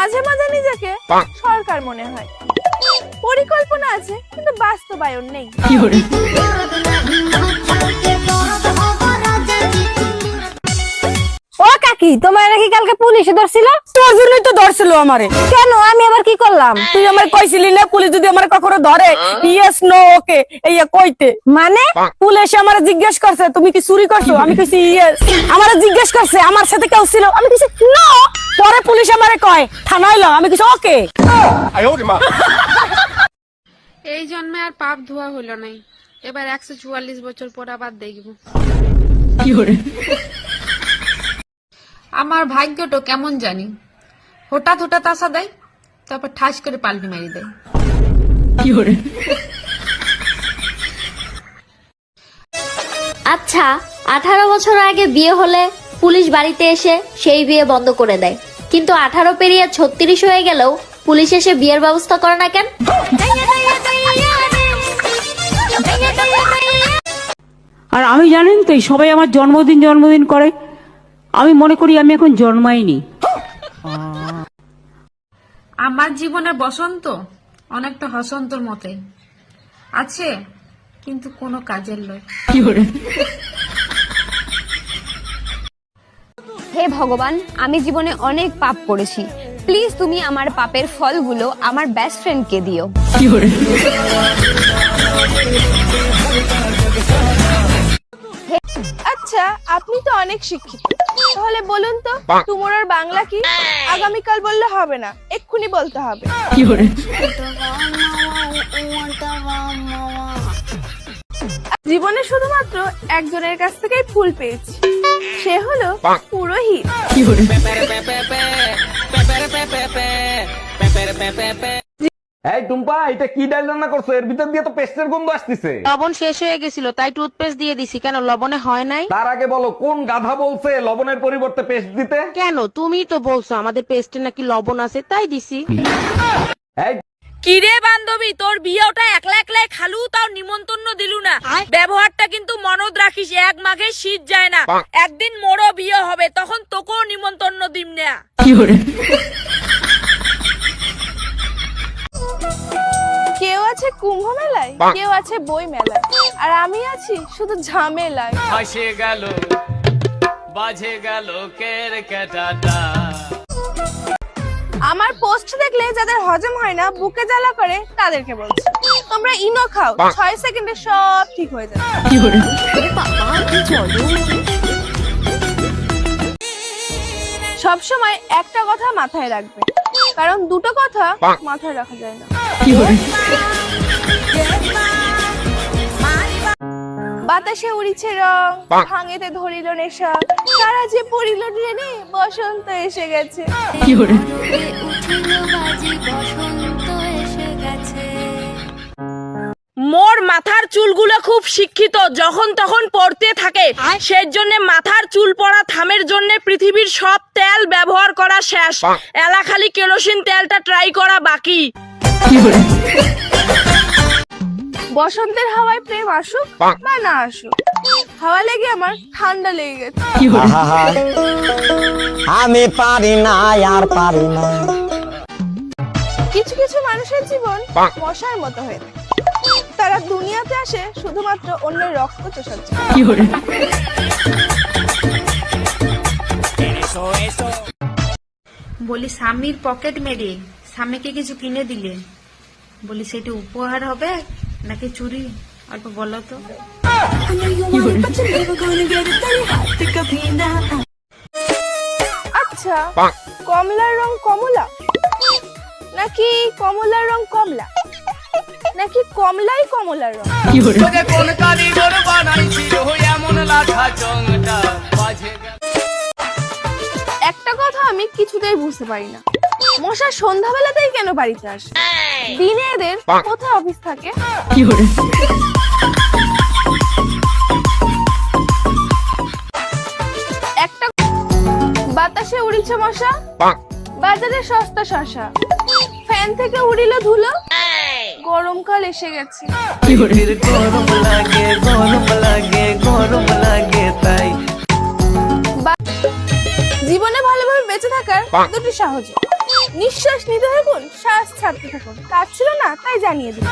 মাঝে মাঝে নিজেকে সরকার মনে হয়। পরিকল্পনা আছে কিন্তু বাস্তবায়ন নেই। কাকি তোমার নাকি কালকে পুলিশে ধরছিল? তোর জন্যই তো ধরছিল আমারে। কেন? আমি আবার কি করলাম? তুই আমার কইছিলি না পুলিশ যদি আমার কখনো ধরে? ইয়েস নো ওকে এই কইতে। মানে? পুলিশ আমার জিজ্ঞেস করছে তুমি কি চুরি করছ? আমি কইছি ইয়েস আমার জিজ্ঞেস করছে আমার সাথে কেউ ছিল? আমি কইছি নো পরে পুলিশ আমারে কয় থানায় লো আমি কইছি ওকে এই জন্মে আর পাপ ধোয়া হলো নাই। এবার একশো চুয়াল্লিশ বছর পর আবার দেখব। আমার ভাগ্যটা কেমন জানি? হঠাৎ হঠাৎ আসা দেয় তারপর ঠাস করে পাল্টি মারি দেয়। আচ্ছা আঠারো বছর আগে বিয়ে হলে পুলিশ বাড়িতে এসে সেই বিয়ে বন্ধ করে দেয়। কিন্তু আঠারো পেরিয়ে ছত্রিশ হয়ে গেলেও পুলিশ এসে বিয়ের ব্যবস্থা করে না কেন? আর আমি জানেন তো সবাই আমার জন্মদিন জন্মদিন করে। আমি মনে করি আমি এখন জন্মাইনি। আমার জীবনের বসন্ত অনেকটা হসন্তর মতে আছে কিন্তু কোনো কাজের লয় হে ভগবান আমি জীবনে অনেক পাপ করেছি। প্লিজ তুমি আমার পাপের ফলগুলো আমার বেস্ট ফ্রেন্ডকে দিও। আচ্ছা আপনি তো অনেক শিক্ষিত। তাহলে বলুন তো তুমরার বাংলা কি আগামীকাল বললে হবে না এক্ষুনি বলতে হবে জীবনে শুধুমাত্র একজনের কাছ থেকেই ফুল পেয়েছি সে হলো পুরোহিত এই টুম্পা এটা কি ডাল রান্না করছ? এর ভিতর দিয়ে তো পেস্টের গন্ধ আসতেছে। লবণ শেষ হয়ে গেছিল তাই টুথপেস্ট দিয়ে দিছি। কেন লবণে হয় নাই? তার আগে বলো কোন গাধা বলছে লবণের পরিবর্তে পেস্ট দিতে? কেন? তুমিই তো বলছো আমাদের পেস্টে নাকি লবণ আছে তাই দিছি। এই কিরে বান্ধবী তোর বিয়েটা একলা একলাই খালু তাও নিমন্ত্রণ দিলু না। ব্যবহারটা কিন্তু মনদ রাখিস এক মাঘে শীত যায় না। একদিন মোরও বিয়ে হবে তখন তোকেও নিমন্ত্রণ দিম না। কুম্ভ মেলায় কেউ আছে বই মেলায় আর আমি আছি শুধু ঝামেলায়। ফাঁসে গেল বাজে গেল কের কেটাটা আমার পোস্ট দেখলে যাদের হজম হয় না বুকে জ্বালা করে তাদেরকে বলছি। তোমরা ইনো খাও ছয় সেকেন্ডে সব ঠিক হয়ে যাবে। সব সময় একটা কথা মাথায় রাখবে। কারণ দুটো কথা মাথায় রাখা যায় না। বাতাসে উড়িছে রং ভাঙেতে ধরিল নেশা। তারা যে পড়িল ট্রেনে বসন্ত এসে গেছে। মোর মাথার চুলগুলো খুব শিক্ষিত যখন তখন পড়তে থাকে। সেই জন্য মাথার চুল পড়া থামের জন্য পৃথিবীর সব তেল ব্যবহার করা শেষ। এলা খালি কেরোসিন তেলটা ট্রাই করা বাকি। বসন্তের হাওয়ায় প্রেম আসুক বা না আসুক হাওয়া লেগে আমার ঠান্ডা লেগে গেছে। আমি পারি না আর পারি না। কিছু কিছু মানুষের জীবন মশার মতো হয়ে থাকে। তারা দুনিয়াতে আসে শুধুমাত্র অন্যের রক্ত চোষার জন্য। বলি স্বামীর পকেট মেরে স্বামীকে কিছু কিনে দিলে। বলি সেটা উপহার হবে? নাকি চুরি? অল্প বলো তো। আচ্ছা কমলার রং কমলা? নাকি কমলার রং কমলা? নাকি কমলাই কমলার রং? তোকে কোন কারিগর বানাইছিল এমন লাঠা চংটা বাজে একটা কথা আমি কিছুতেই বুঝতে পারি না। মশা সন্ধ্যাবেলাতেই কেন বাড়িতে আসে? দিনে এদের কোথায় অফিস থাকে? একটা বাতাসে উড়িছে মশা বাজারে সস্তা শশা। ফ্যান থেকে উড়িল ধুলো গরমকাল এসে গেছে। গরম লাগে গরম লাগে গরম লাগে তাই। জীবনে ভালোভাবে বেঁচে থাকার দুটি সহজ নিঃশ্বাস নিতে থাকুন শ্বাস ছাড়তে থাকুন কাজ ছিল না তাই জানিয়ে দিন